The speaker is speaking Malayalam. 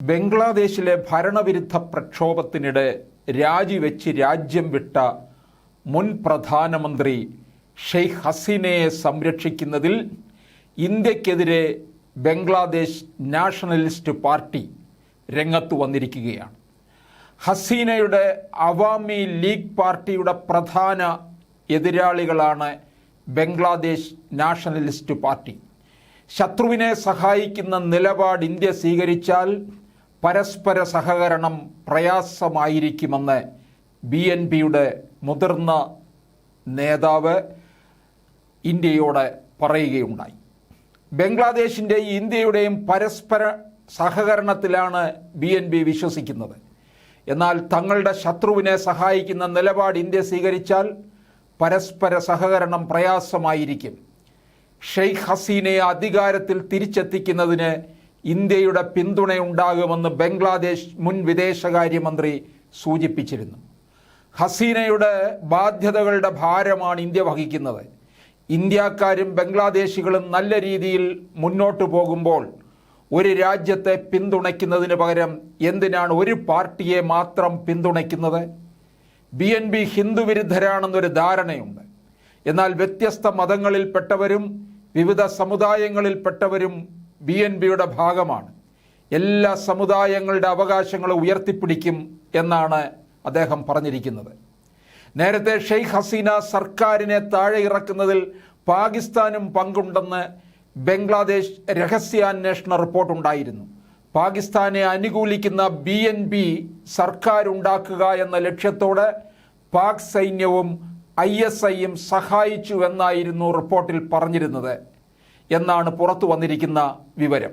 ബംഗ്ലാദേശിലെ ഭരണവിരുദ്ധ പ്രക്ഷോഭത്തിനിടെ രാജിവെച്ച് രാജ്യം വിട്ട മുൻ പ്രധാനമന്ത്രി ഷെയ്ഖ് ഹസീനയെ സംരക്ഷിക്കുന്നതിൽ ഇന്ത്യക്കെതിരെ ബംഗ്ലാദേശ് നാഷണലിസ്റ്റ് പാർട്ടി രംഗത്ത് വന്നിരിക്കുകയാണ്. ഹസീനയുടെ അവാമി ലീഗ് പാർട്ടിയുടെ പ്രധാന എതിരാളികളാണ് ബംഗ്ലാദേശ് നാഷണലിസ്റ്റ് പാർട്ടി. ശത്രുവിനെ സഹായിക്കുന്ന നിലപാട് ഇന്ത്യ സ്വീകരിച്ചാൽ പരസ്പര സഹകരണം പ്രയാസമായിരിക്കുമെന്ന് ബി എൻ പിയുടെ മുതിർന്ന നേതാവ് ഇന്ത്യയോട് പറയുകയുണ്ടായി. ബംഗ്ലാദേശിന്റെയും ഇന്ത്യയുടെയും പരസ്പര സഹകരണത്തിലാണ് ബി എൻ ബി വിശ്വസിക്കുന്നത്. എന്നാൽ തങ്ങളുടെ ശത്രുവിനെ സഹായിക്കുന്ന നിലപാട് ഇന്ത്യ സ്വീകരിച്ചാൽ പരസ്പര സഹകരണം പ്രയാസമായിരിക്കും. ഷെയ്ഖ് ഹസീനയെ അധികാരത്തിൽ തിരിച്ചെത്തിക്കുന്നതിന് ഇന്ത്യയുടെ പിന്തുണയുണ്ടാകുമെന്ന് ബംഗ്ലാദേശ് മുൻ വിദേശകാര്യമന്ത്രി സൂചിപ്പിച്ചിരുന്നു. ഹസീനയുടെ ബാധ്യതകളുടെ ഭാരമാണ് ഇന്ത്യ വഹിക്കുന്നത്. ഇന്ത്യക്കാരും ബംഗ്ലാദേശികളും നല്ല രീതിയിൽ മുന്നോട്ട് പോകുമ്പോൾ ഒരു രാജ്യത്തെ പിന്തുണയ്ക്കുന്നതിന് പകരം എന്തിനാണ് ഒരു പാർട്ടിയെ മാത്രം പിന്തുണയ്ക്കുന്നത്? ബി എൻ ബി ഹിന്ദുവിരുദ്ധരാണെന്നൊരു ധാരണയുണ്ട്. എന്നാൽ വ്യത്യസ്ത മതങ്ങളിൽപ്പെട്ടവരും വിവിധ സമുദായങ്ങളിൽപ്പെട്ടവരും ബി എൻ ബിയുടെ ഭാഗമാണ്. എല്ലാ സമുദായങ്ങളുടെ അവകാശങ്ങളും ഉയർത്തിപ്പിടിക്കും എന്നാണ് അദ്ദേഹം പറഞ്ഞിരിക്കുന്നത്. നേരത്തെ ഷെയ്ഖ് ഹസീന സർക്കാരിനെ താഴെ ഇറക്കുന്നതിൽ പാകിസ്ഥാനും പങ്കുണ്ടെന്ന് ബംഗ്ലാദേശ് രഹസ്യാന്വേഷണ റിപ്പോർട്ടുണ്ടായിരുന്നു പാകിസ്ഥാനെ അനുകൂലിക്കുന്ന ബി എൻ ബി സർക്കാർ ഉണ്ടാക്കുക എന്ന ലക്ഷ്യത്തോടെ പാക് സൈന്യവും ഐ എസ് ഐയും സഹായിച്ചു എന്നായിരുന്നു റിപ്പോർട്ടിൽ പറഞ്ഞിരുന്നത്. എന്നാണ് പുറത്തു വന്നിരിക്കുന്ന വിവരം.